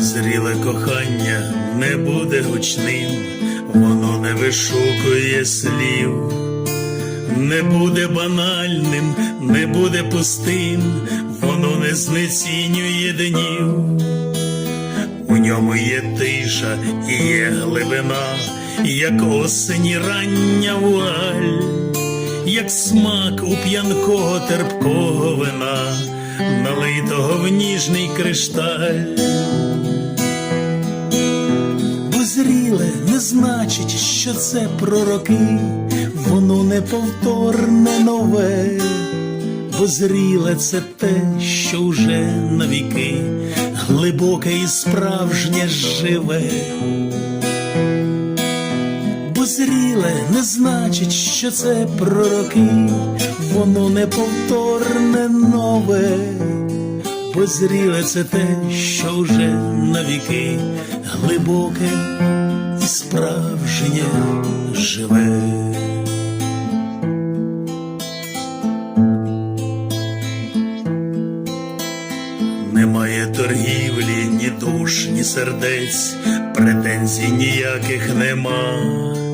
Зріле кохання не буде гучним, воно не вишукує слів, не буде банальним, не буде пустим, воно не знецінює днів. У ньому є тиша і є глибина, як осені рання вуаль, як смак у п'янкого терпкого вина, налитого в ніжний кришталь. Бо зріле не значить, що це пророки, воно неповторне нове, бо зріле це те, що вже навіки, глибоке і справжнє живе. Бо зріле не значить, що це пророки, воно неповторне нове, бо зріле це те, що вже навіки глибоке справжнє живе. Немає торгівлі, ні душ, ні сердець, претензій ніяких нема.